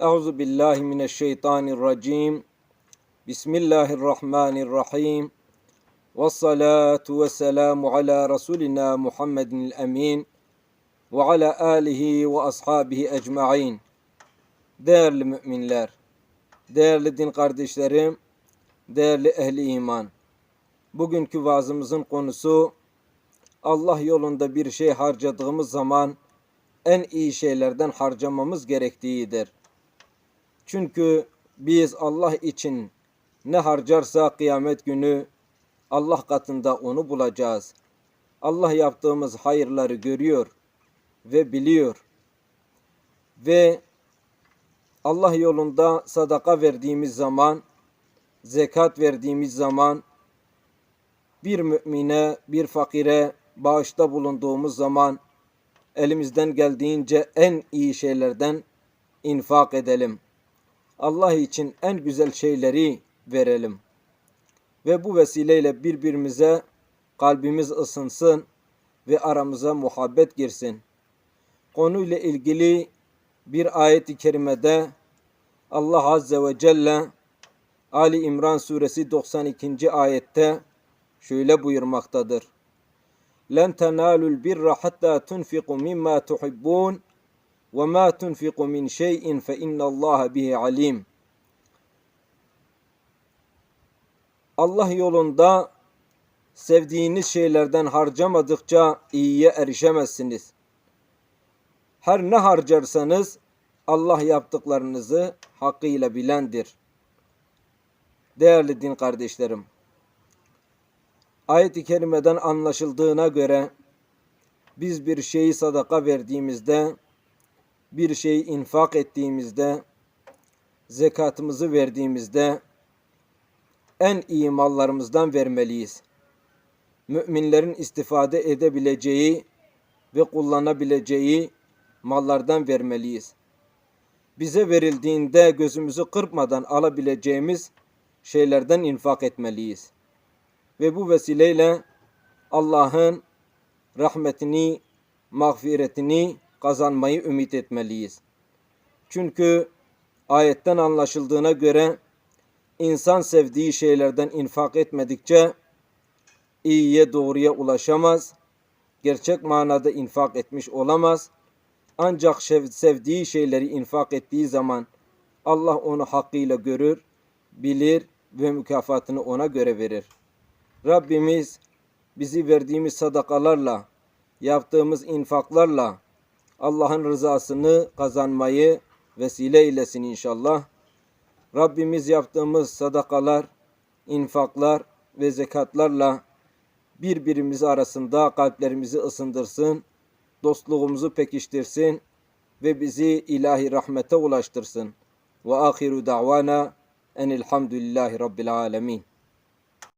Euzu billahi mineşşeytanirracim. Bismillahirrahmanirrahim. Ve salatu ve selamu ala Resulina Muhammedin emin ve ala alihi ve ashabihi ecmain. Değerli müminler, değerli din kardeşlerim, değerli ehli iman. Bugünkü vaazımızın konusu Allah yolunda bir şey harcadığımız zaman en iyi şeylerden harcamamız gerektiğidir. Çünkü biz Allah için ne harcarsa kıyamet günü Allah katında onu bulacağız. Allah yaptığımız hayırları görüyor ve biliyor. Ve Allah yolunda sadaka verdiğimiz zaman, zekat verdiğimiz zaman, bir mümine, bir fakire bağışta bulunduğumuz zaman elimizden geldiğince en iyi şeylerden infak edelim. Allah için en güzel şeyleri verelim. Ve bu vesileyle birbirimize kalbimiz ısınsın ve aramıza muhabbet girsin. Konuyla ilgili bir ayet-i kerimede Allah Azze ve Celle Ali İmran suresi 92. ayette şöyle buyurmaktadır. لن تنالوا البر حتى تنفقوا مما تحبون وما تنفقوا من شيء فإن الله به عليم Allah yolunda sevdiğiniz şeylerden harcamadıkça iyiye erişemezsiniz. Her ne harcarsanız Allah yaptıklarınızı hakkıyla bilendir. Değerli din kardeşlerim, ayet-i kerimeden anlaşıldığına göre biz bir şeyi sadaka verdiğimizde, bir şeyi infak ettiğimizde, zekatımızı verdiğimizde en iyi mallarımızdan vermeliyiz. Müminlerin istifade edebileceği ve kullanabileceği mallardan vermeliyiz. Bize verildiğinde gözümüzü kırpmadan alabileceğimiz şeylerden infak etmeliyiz. Ve bu vesileyle Allah'ın rahmetini, mağfiretini kazanmayı ümit etmeliyiz. Çünkü ayetten anlaşıldığına göre insan sevdiği şeylerden infak etmedikçe iyiye doğruya ulaşamaz. Gerçek manada infak etmiş olamaz. Ancak sevdiği şeyleri infak ettiği zaman Allah onu hakkıyla görür, bilir ve mükafatını ona göre verir. Rabbimiz bizi verdiğimiz sadakalarla, yaptığımız infaklarla Allah'ın rızasını kazanmayı vesile eylesin inşallah. Rabbimiz yaptığımız sadakalar, infaklar ve zekatlarla birbirimiz arasında kalplerimizi ısındırsın, dostluğumuzu pekiştirsin ve bizi ilahi rahmete ulaştırsın. Ve ahiru da'vana enilhamdülillahi rabbil alemin.